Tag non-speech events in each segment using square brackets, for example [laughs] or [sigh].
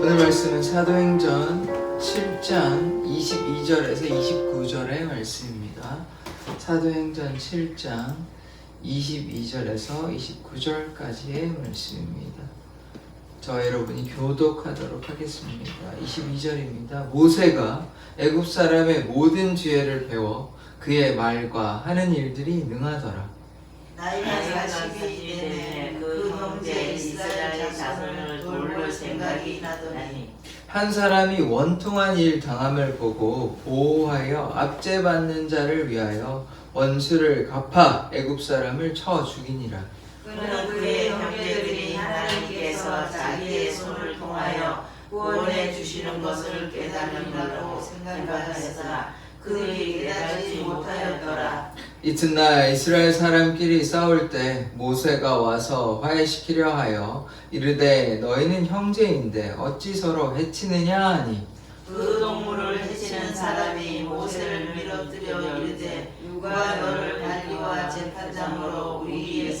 오늘 말씀은 사도행전 7장 22절에서 29절의 말씀입니다. 사도행전 7장 22절에서 29절까지의 말씀입니다. 저 여러분이 교독하도록 하겠습니다. 22절입니다. 모세가 애굽 사람의 모든 지혜를 배워 그의 말과 하는 일들이 능하더라. 나이가 40이 되네 그 형제 이스라엘 생각이 나더니. 한 사람이 원통한 일 당함을 보고 보호하여 압제받는 자를 위하여 원수를 갚아 애굽 사람을 쳐 죽이니라. 그는 그의 형제들이 하나님께서 자기의 손을 통하여 구원해 주시는 것을 깨달으리라고 생각하였으나 그들이 깨닫지 못하였더라 이튿날 이스라엘 사람끼리 싸울 때 모세가 와서 화해시키려 하여 이르되 너희는 형제인데 어찌 서로 해치느냐 하니? 그 동물을 해치는 사람이 모세를 밀어뜨려 이르되 누가 너를 관리와 재판장으로 우리에게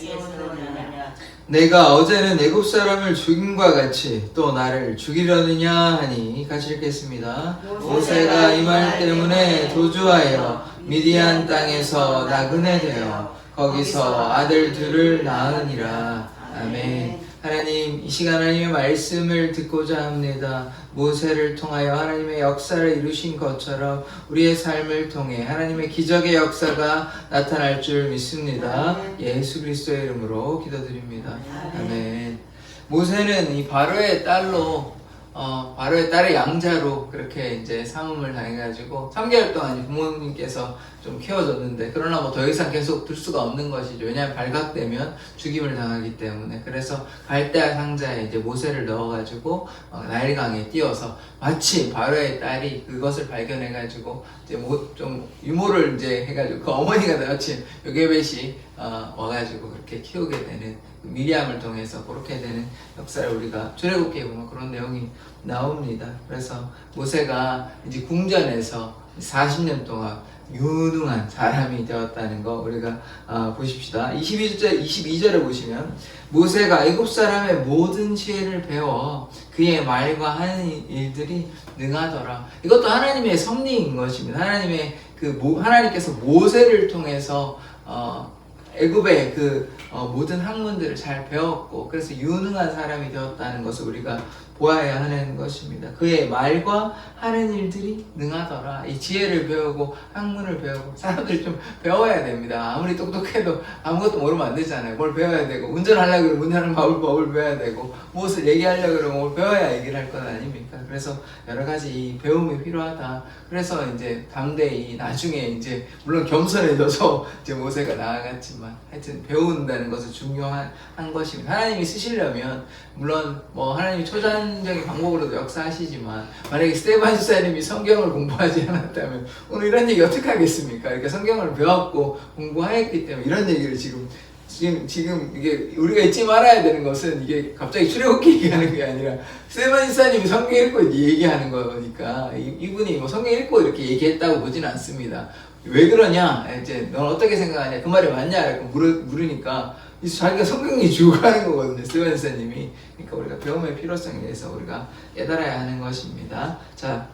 내가 어제는 애굽 사람을 죽임과 같이 또 나를 죽이려느냐 하니 같이 읽겠습니다. 모세가 이 말 때문에 도주하여 미디안 땅에서 나그네 되어 거기서 아들 둘을 낳으니라. 아멘. 하나님 이 시간 하나님의 말씀을 듣고자 합니다. 모세를 통하여 하나님의 역사를 이루신 것처럼 우리의 삶을 통해 하나님의 기적의 역사가 나타날 줄 믿습니다. 예수 그리스도의 이름으로 기도드립니다. 아멘. 모세는 이 바로의 딸로 어, 바로의 딸의 양자로 그렇게 이제 삼음을 당해가지고 3개월 동안 부모님께서 좀 키워줬는데 그러나 뭐 더 이상 계속 둘 수가 없는 것이죠. 왜냐하면 발각되면 죽임을 당하기 때문에 그래서 갈대아 상자에 이제 모세를 넣어가지고 어, 나일강에 띄워서 마침 바로의 딸이 그것을 발견해가지고 이제 뭐 좀 유모를 이제 해가지고 그 어머니가 마침 요게벳이 어, 와가지고 그렇게 키우게 되는 그 미리암을 통해서 그렇게 되는 역사를 우리가 출애굽기에 보면 그런 내용이 나옵니다. 그래서 모세가 이제 궁전에서 40년 동안 유능한 사람이 되었다는 거 우리가 어, 보십시다. 22절 22절에 보시면 모세가 애굽 사람의 모든 지혜를 배워 그의 말과 하는 일들이 능하더라. 이것도 하나님의 섭리인 것입니다. 하나님의 그 모, 하나님께서 모세를 통해서 어, 애굽의 그 어, 모든 학문들을 잘 배웠고 그래서 유능한 사람이 되었다는 것을 우리가 보아야 하는 것입니다. 그의 말과 하는 일들이 능하더라. 이 지혜를 배우고 학문을 배우고 사람들이 좀 배워야 됩니다. 아무리 똑똑해도 아무것도 모르면 안 되잖아요. 뭘 배워야 되고 운전하려고 그러면 운전하는 법을, 법을 배워야 되고 무엇을 얘기하려고 그러면 뭘 배워야 얘기를 할것 아닙니까? 그래서 여러 가지 이 배움이 필요하다. 그래서 이제 당대이 나중에 이제 물론 겸손해져서 [laughs] 이제 모세가 나아갔지만 하여튼 배운다는 것은 중요한 한 것입니다. 하나님이 쓰시려면 물론 뭐 하나님이 초자연적인 방법으로도 역사하시지만 만약에 스테반 집사님이 성경을 공부하지 않았다면 오늘 이런 얘기 어떻게 하겠습니까? 이렇게 성경을 배웠고 공부하였기 때문에 이런 얘기를 지금 지금 지금 이게 우리가 잊지 말아야 되는 것은 이게 갑자기 출애굽기 얘기하는 게 아니라 스테반 집사님이 성경 읽고 얘기하는 거니까 이- 이분이 뭐 성경 읽고 이렇게 얘기했다고 보지는 않습니다. 왜 그러냐? 이제 넌 어떻게 생각하냐? 그 말이 맞냐? 이렇게 물으, 물으니까 이 자기가 성경이 죽어가는 거거든요. 집사님이. 그러니까 우리가 배움의 필요성에 대해서 우리가 깨달아야 하는 것입니다. 자,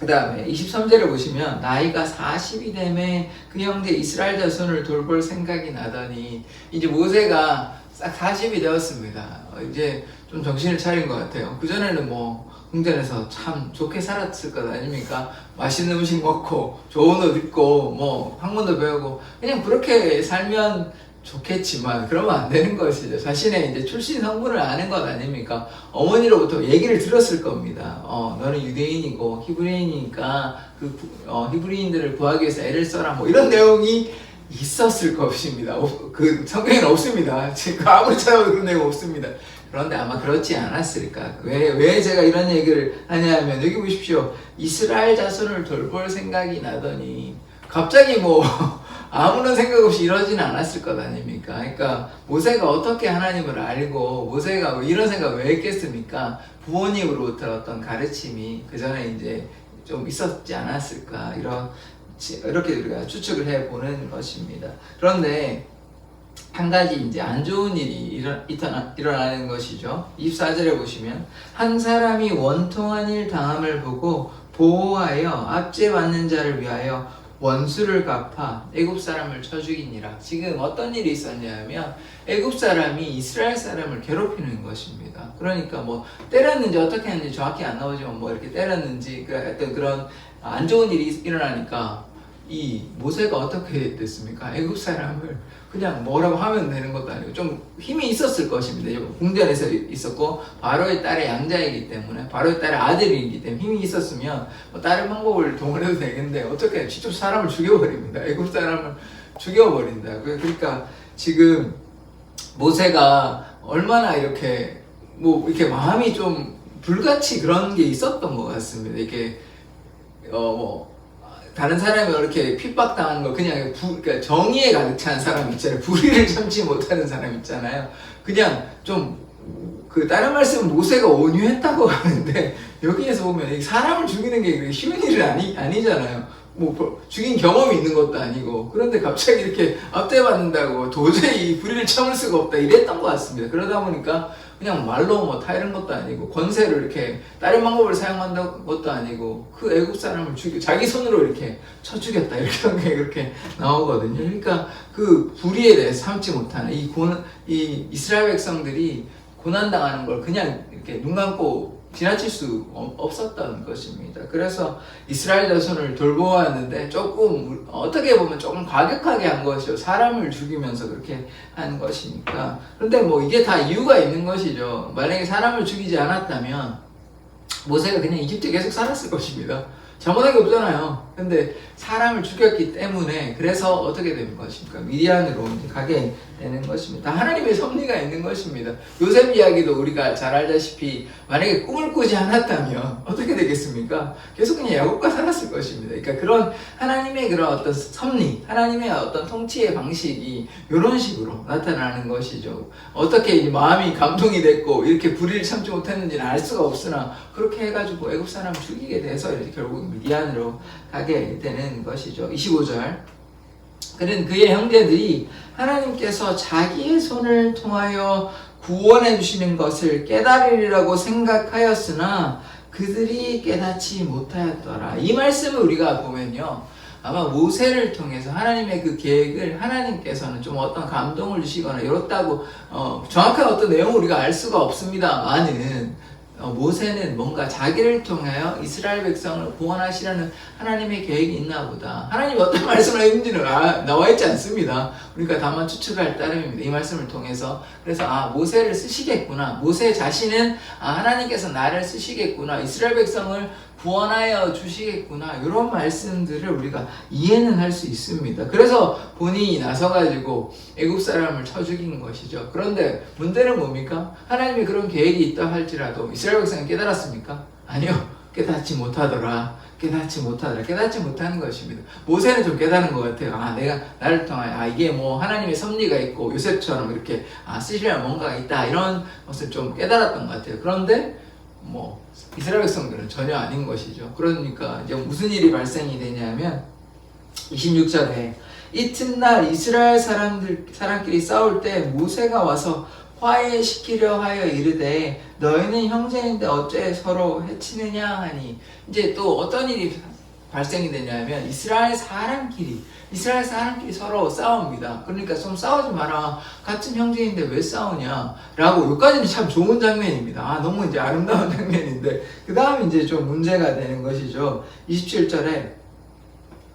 그 다음에 23절에 보시면 나이가 40이 되매 그 형제 이스라엘 자손을 돌볼 생각이 나더니 이제 모세가 싹 40이 되었습니다. 어, 이제 좀 정신을 차린 것 같아요. 그전에는 뭐 궁전에서 참 좋게 살았을 것 아닙니까? 맛있는 음식 먹고 좋은 옷 입고 뭐 학문도 배우고 그냥 그렇게 살면 좋겠지만 그러면 안 되는 것이죠. 자신의 이제 출신 성분을 아는 것 아닙니까? 어머니로부터 얘기를 들었을 겁니다. 어, 너는 유대인이고 히브리인이니까 그 구- 어, 히브리인들을 구하기 위해서 애를 써라 뭐 이런 내용이 있었을 것입니다. 어, 그 성경에는 없습니다. 지금 아무리 찾아봐도 그런 내용 없습니다. 그런데 아마 그렇지 않았을까? 왜, 왜 제가 이런 얘기를 하냐면 여기 보십시오. 이스라엘 자손을 돌볼 생각이 나더니 갑자기 뭐 아무런 생각 없이 이러진 않았을 것 아닙니까? 그러니까 모세가 어떻게 하나님을 알고 모세가 왜 이런 생각 왜 했겠습니까? 부모님으로부터 어떤 가르침이 그 전에 이제 좀 있었지 않았을까 이런 이렇게 우리가 추측을 해 보는 것입니다. 그런데 한 가지 이제 안 좋은 일이 일어, 일어나- 일어나는 것이죠. 24절에 보시면 한 사람이 원통한 일 당함을 보고 보호하여 압제받는 자를 위하여 원수를 갚아 애굽 사람을 쳐 죽이니라. 지금 어떤 일이 있었냐면 애굽 사람이 이스라엘 사람을 괴롭히는 것입니다. 그러니까 뭐 때렸는지 어떻게 했는지 정확히 안 나오지만 뭐 이렇게 때렸는지 그 어떤 그런 안 좋은 일이 일어나니까 이 모세가 어떻게 됐습니까? 애굽 사람을 그냥 뭐라고 하면 되는 것도 아니고 좀 힘이 있었을 것입니다. 궁전에서 있었고 바로의 딸의 양자이기 때문에 바로의 딸의 아들이기 때문에 힘이 있었으면 뭐 다른 방법을 동원해도 되겠는데 어떻게 직접 사람을 죽여버립니다. [laughs] 애굽 사람을 죽여버린다. 그- 그러니까 지금 모세가 얼마나 이렇게 뭐 이렇게 마음이 좀 불같이 그런 게 있었던 것 같습니다. 이렇게 어뭐 다른 사람이 이렇게 핍박당하는 거 그냥 부, 그러니까 정의에 가득 찬 사람 있잖아요. [laughs] 불의를 참지 못하는 사람 있잖아요. 그냥 좀 그 다른 말씀은 모세가 온유했다고 [laughs] 하는데 여기에서 보면 이 사람을 죽이는 게 쉬운 일은 아니 아니잖아요. 뭐 버- 죽인 경험이 있는 것도 아니고 그런데 갑자기 이렇게 압대받는다고 도저히 이 불의를 참을 수가 없다 이랬던 것 같습니다. 그러다 보니까 그냥 말로 뭐 타이른 것도 아니고 권세를 이렇게 다른 방법을 사용한다 것도 아니고 그 애국 사람을 죽여 자기 손으로 이렇게 쳐 죽였다 이렇게 한 게 그렇게 나오거든요. 그러니까 그 불의에 대해서 참지 못하는 이 고, 이 이스라엘 백성들이 고난 당하는 걸 그냥 이렇게 눈 감고 지나칠 수 없- 없었던 것입니다. 그래서 이스라엘 자손을 돌보았는데 조금 어떻게 보면 조금 과격하게 한 것이죠. 사람을 죽이면서 그렇게 한 것이니까. 그런데 뭐 이게 다 이유가 있는 것이죠. 만약에 사람을 죽이지 않았다면 모세가 그냥 이집트에 계속 살았을 것입니다. 잘못한 게 없잖아요. 근데 사람을 죽였기 때문에 그래서 어떻게 되는 것입니까? 미디안으로 가게 되는 것입니다. 다 하나님의 섭리가 있는 것입니다. 요셉 이야기도 우리가 잘 알다시피 만약에 꿈을 꾸지 않았다면 어떻게 되겠습니까? 계속 그냥 야곱과 살았을 것입니다. 그러니까 그런 하나님의 그런 어떤 섭리, 하나님의 어떤 통치의 방식이 이런 식으로 나타나는 것이죠. 어떻게 이 마음이 감동이 됐고 이렇게 불의를 참지 못했는지는 알 수가 없으나 그렇게 해가지고 애굽 사람 죽이게 돼서 결국 미디안으로 가게 되는 것이죠. 25절. 그는 그의 형제들이 하나님께서 자기의 손을 통하여 구원해 주시는 것을 깨달으리라고 생각하였으나 그들이 깨닫지 못하였더라. 이 말씀을 우리가 보면요. 아마 모세를 통해서 하나님의 그 계획을 하나님께서는 좀 어떤 감동을 주시거나 이렇다고 어, 정확한 어떤 내용을 우리가 알 수가 없습니다만은 어, 모세는 뭔가 자기를 통하여 이스라엘 백성을 구원하시려는 하나님의 계획이 있나 보다. 하나님이 어떤 [laughs] 말씀을 했는지는 아, 나와 있지 않습니다. 우리가 다만 추측할 따름입니다. 이 말씀을 통해서. 그래서 아, 모세를 쓰시겠구나. 모세 자신은 아, 하나님께서 나를 쓰시겠구나. 이스라엘 백성을 구원하여 주시겠구나. 이런 말씀들을 우리가 이해는 할 수 있습니다. 그래서 본인이 나서가지고 애국 사람을 쳐 죽인 것이죠. 그런데 문제는 뭡니까? 하나님이 그런 계획이 있다 할지라도 이스라엘 백성은 깨달았습니까? 아니요. 깨닫지 못하더라. 깨닫지 못하더라. 깨닫지 못하는 것입니다. 모세는 좀 깨닫는 것 같아요. 아, 내가 나를 통하여, 아, 이게 뭐 하나님의 섭리가 있고 요셉처럼 이렇게, 아, 쓰시려면 뭔가가 있다. 이런 것을 좀 깨달았던 것 같아요. 그런데, 뭐, 이스라엘 백성들은 전혀 아닌 것이죠. 그러니까 이제 무슨 일이 발생이 되냐면, 26절에 이튿날 이스라엘 사람들 사람끼리 싸울 때 모세가 와서 화해시키려 하여 이르되 너희는 형제인데 어째 서로 해치느냐 하니 이제 또 어떤 일이 발생이 되냐면 이스라엘 사람끼리 이스라엘 사람끼리 서로 싸웁니다. 그러니까 좀 싸우지 마라. 같은 형제인데 왜 싸우냐? 라고 여기까지는 참 좋은 장면입니다. 아, 너무 이제 아름다운 [laughs] 장면인데 그 다음에 이제 좀 문제가 되는 것이죠. 27절에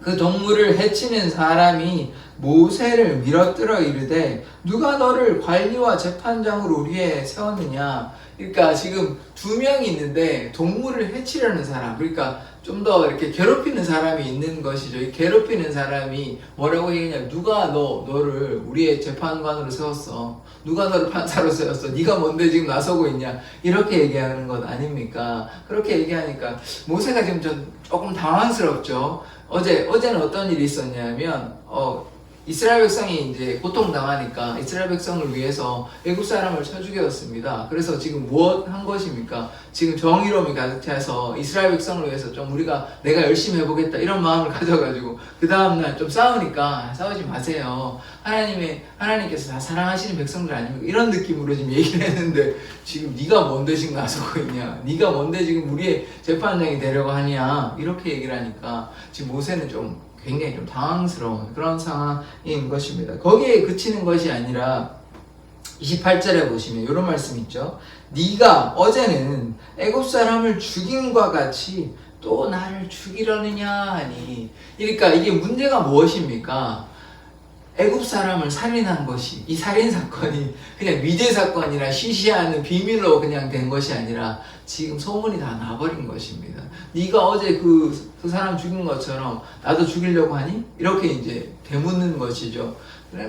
그 동물을 해치는 사람이 모세를 밀어뜯어 이르되 누가 너를 관리와 재판장으로 우리에 세웠느냐 그러니까 지금 두 명이 있는데 동물을 해치려는 사람 그러니까 좀 더 이렇게 괴롭히는 사람이 있는 것이죠. 이 괴롭히는 사람이 뭐라고 얘기하냐. 누가 너 너를 우리의 재판관으로 세웠어? 누가 너를 판사로 세웠어? 네가 뭔데 지금 나서고 있냐? 이렇게 얘기하는 것 아닙니까? 그렇게 얘기하니까 모세가 지금 좀 조금 당황스럽죠. 어제 어제는 어떤 일이 있었냐면 어 이스라엘 백성이 이제 고통 당하니까 이스라엘 백성을 위해서 애굽 사람을 쳐 죽였습니다. 그래서 지금 무엇 한 것입니까? 지금 정의로움이 가득 차서 이스라엘 백성을 위해서 좀 우리가 내가 열심히 해보겠다 이런 마음을 [laughs] 가져가지고 그 다음날 좀 싸우니까 싸우지 마세요. 하나님의 하나님께서 다 사랑하시는 백성들 아닙니까? 이런 느낌으로 지금 얘기를 했는데 지금 네가 뭔데 지금 나서고 있냐? 네가 뭔데 지금 우리의 재판장이 되려고 하냐? 이렇게 얘기를 하니까 지금 모세는 좀 굉장히 좀 당황스러운 그런 상황인 것입니다. 거기에 그치는 것이 아니라 28절에 보시면 이런 말씀 있죠. 네가 어제는 애굽 사람을 죽임과 같이 또 나를 죽이려느냐 하니 그러니까 이게 문제가 무엇입니까? 애굽 사람을 살인한 것이 이 살인 사건이 그냥 미제 사건이나 시시하는 비밀로 그냥 된 것이 아니라 지금 소문이 다 나버린 것입니다. 네가 어제 그, 그 사람 죽인 것처럼 나도 죽이려고 하니 이렇게 이제 되묻는 것이죠.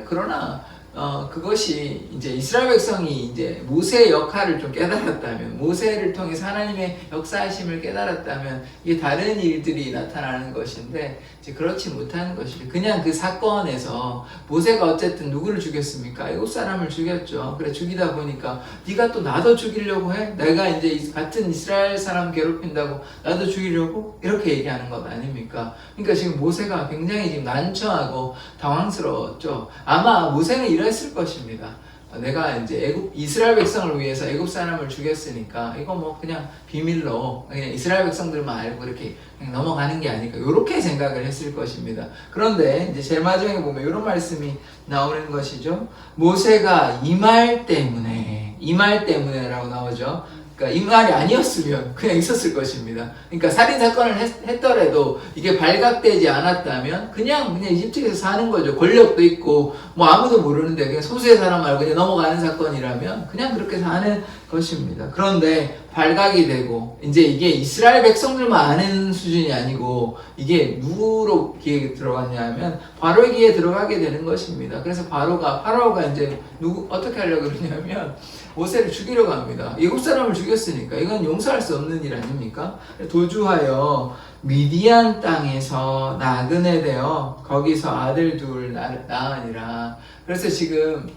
그러나 어, 그것이 이제 이스라엘 백성이 이제 모세의 역할을 좀 깨달았다면, 모세를 통해서 하나님의 역사하심을 깨달았다면, 이게 다른 일들이 나타나는 것인데, 이제 그렇지 못하는 것이죠. 그냥 그 사건에서 모세가 어쨌든 누구를 죽였습니까? 애굽 사람을 죽였죠. 그래 죽이다 보니까 네가 또 나도 죽이려고 해? 내가 이제 이- 같은 이스라엘 사람 괴롭힌다고 나도 죽이려고 이렇게 얘기하는 것 아닙니까? 그러니까 지금 모세가 굉장히 지금 난처하고 당황스러웠죠. 아마 모세는 이랬을 것입니다. 어, 내가 이제 애굽 이스라엘 백성을 위해서 애굽 사람을 죽였으니까 이거 뭐 그냥 비밀로 그냥 이스라엘 백성들만 알고 이렇게 넘어가는 게 아닐까 이렇게 생각을 했을 것입니다. 그런데 이제 제일 마지막에 보면 이런 말씀이 나오는 것이죠. 모세가 이 말 때문에 이 말 때문에라고 나오죠. 그러니까 이 말이 아니었으면 그냥 있었을 것입니다. 그러니까 살인 사건을 했, 더라도 이게 발각되지 않았다면 그냥 그냥 이집트에서 사는 거죠. 권력도 있고 뭐 아무도 모르는데 그냥 소수의 사람 말고 그냥 넘어가는 사건이라면 그냥 그렇게 사는 것입니다. 그런데 발각이 되고 이제 이게 이스라엘 백성들만 아는 수준이 아니고 이게 누구로 귀에 들어갔냐면 바로의 귀에 들어가게 되는 것입니다. 그래서 바로가 파라오가 이제 누구 어떻게 하려고 그러냐면 모세를 죽이려고 합니다. 애굽 사람을 죽였으니까 이건 용서할 수 없는 일 아닙니까? 도주하여 미디안 땅에서 나그네 되어 거기서 아들 둘 낳- 낳으니라. 그래서 지금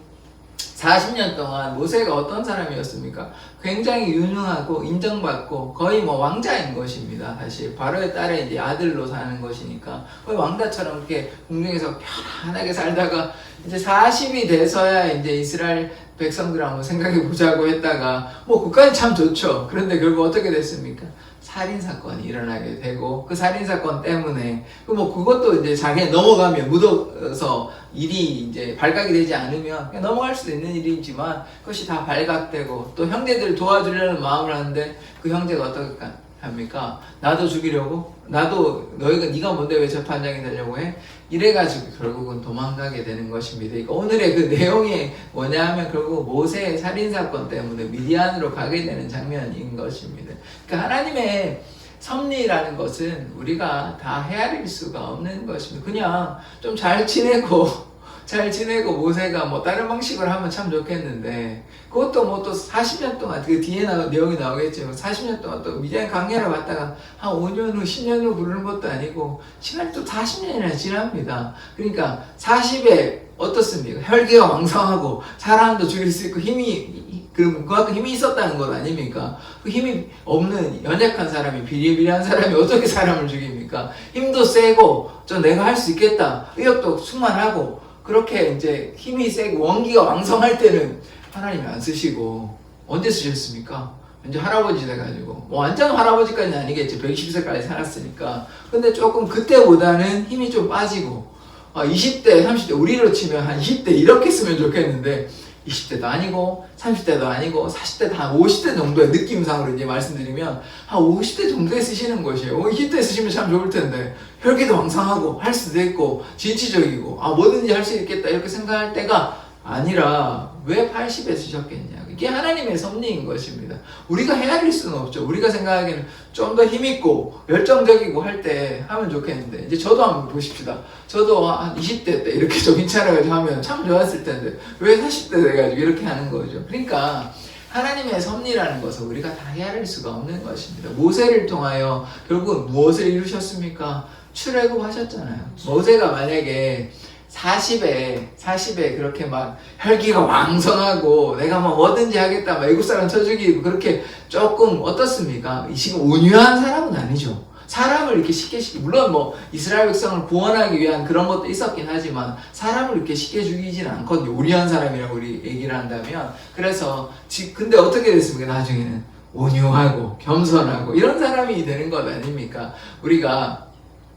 40년 동안 모세가 어떤 사람이었습니까? 굉장히 유능하고 인정받고 거의 뭐 왕자인 것입니다. 사실 바로의 딸의 이제 아들로 사는 것이니까 거의 왕자처럼 이렇게 궁중에서 편안하게 살다가 이제 40이 돼서야 이제 이스라엘 백성들 한번 생각해 보자고 했다가 뭐 그까지 참 좋죠. 그런데 결국 어떻게 됐습니까? 살인 사건이 일어나게 되고 그 살인 사건 때문에 그뭐 그것도 이제 자기가 넘어가면 묻어서 일이 이제 발각이 되지 않으면 넘어갈 수도 있는 일이지만 그것이 다 발각되고 또 형제들을 도와주려는 마음을 하는데 그 형제가 어떻게 합니까? 나도 죽이려고? 나도 너희가 네가 뭔데 왜 재판장이 되려고 해? 이래가지고 결국은 도망가게 되는 것입니다. 그러니까 오늘의 그 내용이 뭐냐면 결국 모세의 살인 사건 때문에 미디안으로 가게 되는 장면인 것입니다. 그러니까 하나님의 섭리라는 것은 우리가 다 헤아릴 수가 없는 것입니다. 그냥 좀 잘 지내고 잘 지내고 모세가 뭐 다른 방식으로 하면 참 좋겠는데 그것도 뭐 또 40년 동안 그 뒤에 나 내용이 나오겠지만 40년 동안 또 미디안 강야를 갔다가 한 5년 후 10년 후 부르는 것도 아니고 시간이 또 40년이나 지납니다. 그러니까 40에 어떻습니까? 혈기가 왕성하고 사람도 죽일 수 있고 힘이 그 그만큼 힘이 있었다는 것 아닙니까? 그 힘이 없는 연약한 사람이 비리비리한 사람이 어떻게 사람을 죽입니까? 힘도 세고 저 내가 할 수 있겠다 의욕도 충만하고 그렇게 이제 힘이 세고 원기가 왕성할 때는 하나님이 안 쓰시고 언제 쓰셨습니까? 이제 할아버지 돼가지고. 뭐 완전 할아버지까지는 아니겠지. 120세까지 살았으니까. 근데 조금 그때보다는 힘이 좀 빠지고 아, 20대, 30대, 우리로 치면 한 20대 이렇게 쓰면 좋겠는데 20대도 아니고 30대도 아니고 40대 다 50대 정도의 느낌상으로 이제 말씀드리면 한 50대 정도에 쓰시는 것이에요. 20대 쓰시면 참 좋을 텐데 혈기도 왕성하고 할 수도 있고 진취적이고 아 뭐든지 할 수 있겠다 이렇게 생각할 때가 아니라 왜 80에 쓰셨겠냐. 이게 하나님의 섭리인 것입니다. 우리가 헤아릴 수는 없죠. 우리가 생각하기에는 좀 더 힘있고 열정적이고 할 때 하면 좋겠는데 이제 저도 한번 보십시다. 저도 한 20대 때 이렇게 정신 차려가지고 하면 참 좋았을 텐데 왜 40대 돼가지고 이렇게 하는 거죠. 그러니까 하나님의 섭리라는 것을 우리가 다 헤아릴 수가 없는 것입니다. 모세를 통하여 결국 무엇을 이루셨습니까? 출애굽 하셨잖아요. 모세가 만약에 40에 40에 그렇게 막 혈기가 왕성하고 내가 뭐 뭐든지 하겠다 막 외국 사람 쳐 죽이고 그렇게 조금 어떻습니까? 이 지금 온유한 사람은 아니죠. 사람을 이렇게 쉽게 쉽게 물론 뭐 이스라엘 백성을 구원하기 위한 그런 것도 있었긴 하지만 사람을 이렇게 쉽게 죽이지는 않거든요. 온유한 사람이라고 우리 얘기를 한다면 그래서 지 근데 어떻게 됐습니까? 나중에는 온유하고 겸손하고 이런 사람이 되는 것 아닙니까? 우리가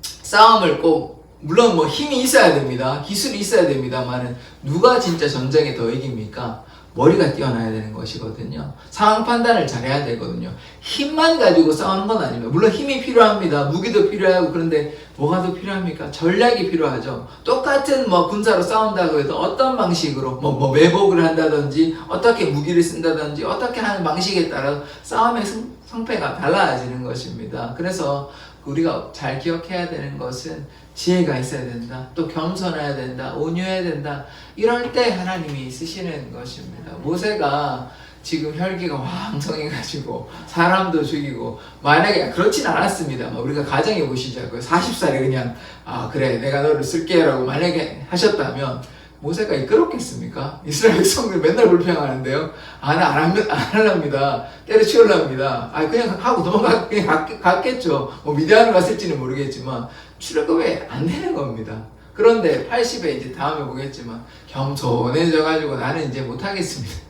싸움을 꼭 물론 뭐 힘이 있어야 됩니다. 기술이 있어야 됩니다만은 누가 진짜 전쟁에 더 이깁니까? 머리가 뛰어나야 되는 것이거든요. 상황 판단을 잘해야 되거든요. 힘만 가지고 싸우는 건 아닙니다. 물론 힘이 필요합니다. 무기도 필요하고 그런데 뭐가 더 필요합니까? 전략이 필요하죠. 똑같은 뭐 군사로 싸운다고 해도 어떤 방식으로 뭐, 뭐 매복을 한다든지 어떻게 무기를 쓴다든지 어떻게 하는 방식에 따라 싸움의 승, 성패가 달라지는 것입니다. 그래서 우리가 잘 기억해야 되는 것은 지혜가 있어야 된다. 또 겸손해야 된다. 온유해야 된다. 이럴 때 하나님이 쓰시는 것입니다. 모세가 지금 혈기가 왕성해가지고 사람도 죽이고 만약에 그렇진 않았습니다. 뭐 우리가 가정해 보시자고요. 40살에 그냥 아 그래 내가 너를 쓸게라고 만약에 하셨다면 모세가 이끌었겠습니까? 이스라엘 백성들 맨날 불평하는데요. 아, 나 안, 합니다. 안 할랍니다. 때려치울랍니다. 아, 그냥 하고 도망가, 그냥 갔, 갔겠죠. 뭐, 미디안을 갔을지는 모르겠지만, 출애굽에 안 되는 겁니다. 그런데 80에 이제 다음에 보겠지만, 겸손해져가지고 나는 이제 못하겠습니다.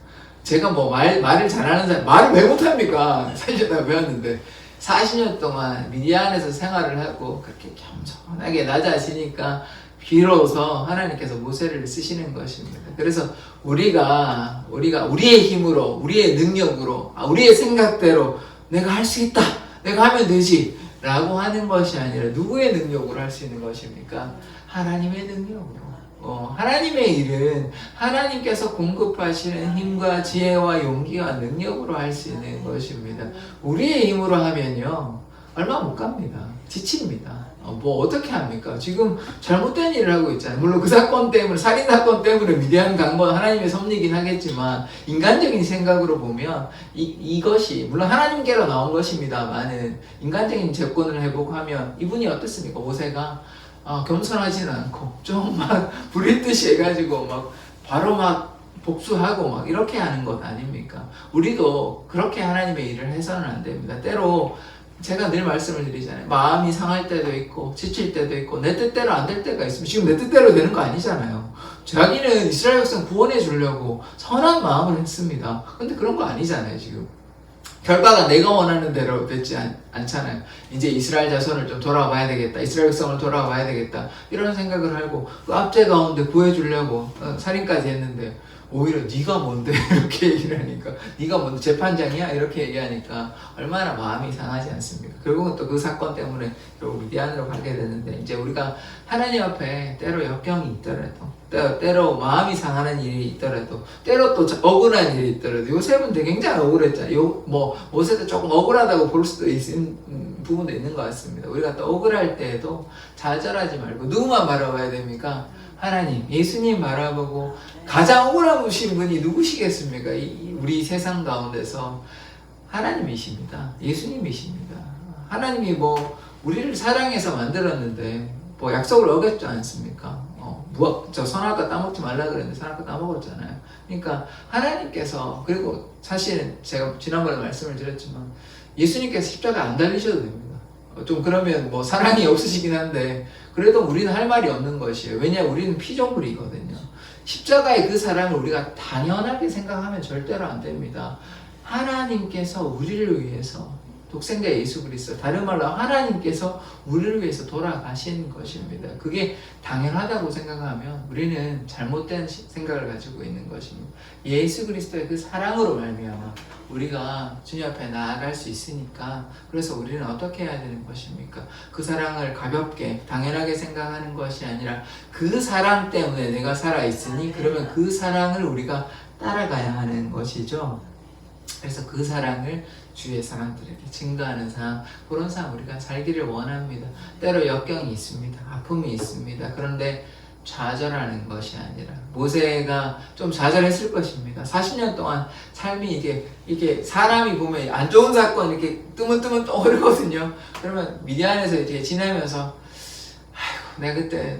제가 뭐 말, 말을 잘하는 사람, 말을 왜 못합니까? [laughs] 사실 다 배웠는데, 40년 동안 미디안에서 생활을 하고, 그렇게 겸손하게 나 자시니까, 비로소 하나님께서 모세를 쓰시는 것입니다. 그래서 우리가 우리가 우리의 힘으로 우리의 능력으로 아, 우리의 생각대로 내가 할 수 있다. 내가 하면 되지 라고 하는 것이 아니라 누구의 능력으로 할 수 있는 것입니까? 하나님의 능력으로. 어, 하나님의 일은 하나님께서 공급하시는 힘과 지혜와 용기와 능력으로 할 수 있는 것입니다. 우리의 힘으로 하면요 얼마 못 갑니다. 지칩니다. 어, 뭐 어떻게 합니까? 지금 잘못된 일을 하고 있잖아요. 물론 그 사건 때문에 살인 사건 때문에 미디안 간건 하나님의 섭리긴 하겠지만 인간적인 생각으로 보면 이 이것이 물론 하나님께로 나온 것입니다만은 인간적인 재권을 회복하면 이분이 어떻습니까? 모세가 아, 겸손하지는 않고 좀 막 [laughs] 부릿듯이 해가지고 막 바로 막 복수하고 막 이렇게 하는 것 아닙니까? 우리도 그렇게 하나님의 일을 해서는 안 됩니다. 때로 제가 늘 말씀을 드리잖아요. 마음이 상할 때도 있고, 지칠 때도 있고, 내 뜻대로 안 될 때가 있으면 지금 내 뜻대로 되는 거 아니잖아요. 자기는 이스라엘 백성 구원해 주려고 선한 마음을 했습니다. 근데 그런 거 아니잖아요, 지금. 결과가 내가 원하는 대로 됐지 않, 않잖아요. 이제 이스라엘 자손을 좀 돌아봐야 되겠다. 이스라엘 백성을 돌아봐야 되겠다. 이런 생각을 하고 그 압제 가운데 구해주려고 어, 살인까지 했는데 오히려 네가 뭔데 [laughs] 이렇게 얘기를 하니까 네가 뭔데 재판장이야 이렇게 얘기하니까 얼마나 마음이 상하지 않습니까? 결국은 또 그 사건 때문에 결국 미디안으로 가게 되는데 이제 우리가 하나님 앞에 때로 역경이 있더라도 때- 때로 마음이 상하는 일이 있더라도 때로 또 자- 억울한 일이 있더라도 요셉은 되게 굉장히 억울했잖아요. 요, 뭐 모세도 조금 억울하다고 볼 수도 있는 음, 부분도 있는 것 같습니다. 우리가 또 억울할 때에도 좌절하지 말고 누구만 바라봐야 됩니까? 하나님, 예수님 바라보고 가장 억울하신 분이 누구시겠습니까? 이, 이 우리 세상 가운데서 하나님이십니다. 예수님이십니다. 하나님이 뭐 우리를 사랑해서 만들었는데 뭐 약속을 어겼지 않습니까? 어, 무엇 저 선악과 따먹지 말라 그랬는데 선악과 따먹었잖아요. 그러니까 하나님께서 그리고 사실은 제가 지난번에 말씀을 드렸지만 예수님께서 십자가 안 달리셔도 됩니다. 어, 좀 그러면 뭐 사랑이 없으시긴 한데 그래도 우리는 할 말이 없는 것이에요. 왜냐 우리는 피조물이거든요. 십자가의 그 사랑을 우리가 당연하게 생각하면 절대로 안 됩니다. 하나님께서 우리를 위해서 독생자 예수 그리스도 다른 말로 하나님께서 우리를 위해서 돌아가신 것입니다. 그게 당연하다고 생각하면 우리는 잘못된 시- 생각을 가지고 있는 것입니다. 예수 그리스도의 그 사랑으로 말미암아 우리가 주님 앞에 나아갈 수 있으니까 그래서 우리는 어떻게 해야 되는 것입니까? 그 사랑을 가볍게 당연하게 생각하는 것이 아니라 그 사랑 때문에 내가 살아 있으니 그러면 그 사랑을 우리가 따라가야 하는 것이죠. 그래서 그 사랑을 주위의 사람들에게 증거하는 삶 그런 삶 우리가 살기를 원합니다. 때로 역경이 있습니다. 아픔이 있습니다. 그런데 좌절하는 것이 아니라 모세가 좀 좌절했을 것입니다. 40년 동안 삶이 이게 이게 사람이 보면 안 좋은 사건 이렇게 뜨문뜨문 떠오르거든요. 그러면 미디안에서 이렇게 지내면서 아이고 내가 그때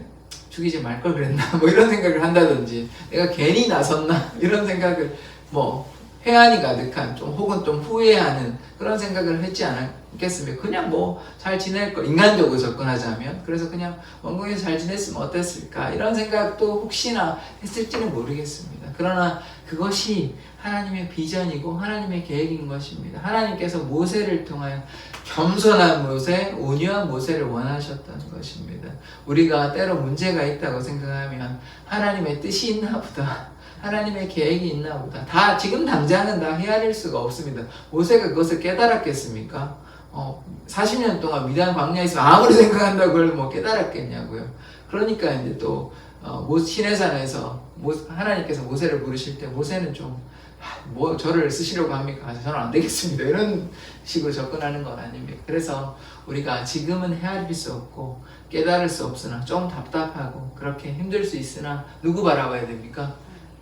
죽이지 말 걸 그랬나 뭐 이런 생각을 한다든지 내가 괜히 나섰나 이런 생각을 뭐 회한이 가득한 좀 혹은 좀 후회하는 그런 생각을 했지 않겠습니까? 그냥 뭐 잘 지낼 거 인간적으로 접근하자면 그래서 그냥 원궁에서 잘 지냈으면 어땠을까 이런 생각도 혹시나 했을지는 모르겠습니다. 그러나 그것이 하나님의 비전이고 하나님의 계획인 것입니다. 하나님께서 모세를 통하여 겸손한 모세, 온유한 모세를 원하셨던 것입니다. 우리가 때로 문제가 있다고 생각하면 하나님의 뜻이 있나 보다. 하나님의 계획이 있나 보다. 다 지금 당장은 다 헤아릴 수가 없습니다. 모세가 그것을 깨달았겠습니까? 어, 40년 동안 미디안 광야에서 아무리 [laughs] 생각한다고 그걸 뭐 깨달았겠냐고요. 그러니까 이제 또 어, 모 시내산에서 모, 하나님께서 모세를 부르실 때 모세는 좀 아, 뭐 저를 쓰시려고 합니까? 저는 안 되겠습니다. 이런 식으로 접근하는 건 아닙니다. 그래서 우리가 지금은 헤아릴 수 없고 깨달을 수 없으나 좀 답답하고 그렇게 힘들 수 있으나 누구 바라봐야 됩니까?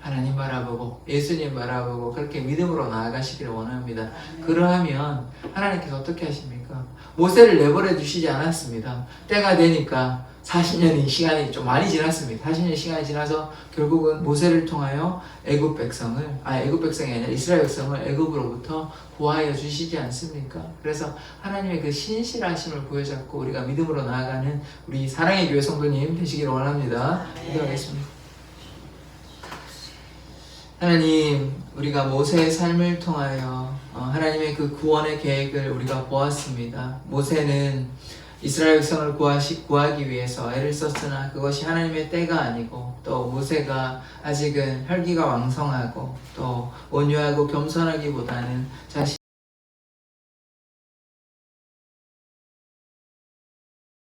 하나님 바라보고 예수님 바라보고 그렇게 믿음으로 나아가시기를 원합니다. 그러하면 하나님께서 어떻게 하십니까? 모세를 내버려 두시지 않았습니다. 때가 되니까 40년이 시간이 좀 많이 지났습니다. 40년 시간이 지나서 결국은 모세를 통하여 애굽 백성을 아 애굽 백성이 아니라 이스라엘 백성을 애굽으로부터 구하여 주시지 않습니까? 그래서 하나님의 그 신실하심을 보여잡고 우리가 믿음으로 나아가는 우리 사랑의 교회 성도님 되시기를 원합니다. 기도하겠습니다. 하나님, 우리가 모세의 삶을 통하여 어, 하나님의 그 구원의 계획을 우리가 보았습니다. 모세는 이스라엘 백성을 구하시, 구하기 위해서 애를 썼으나 그것이 하나님의 때가 아니고 또 모세가 아직은 혈기가 왕성하고 또 온유하고 겸손하기보다는 자신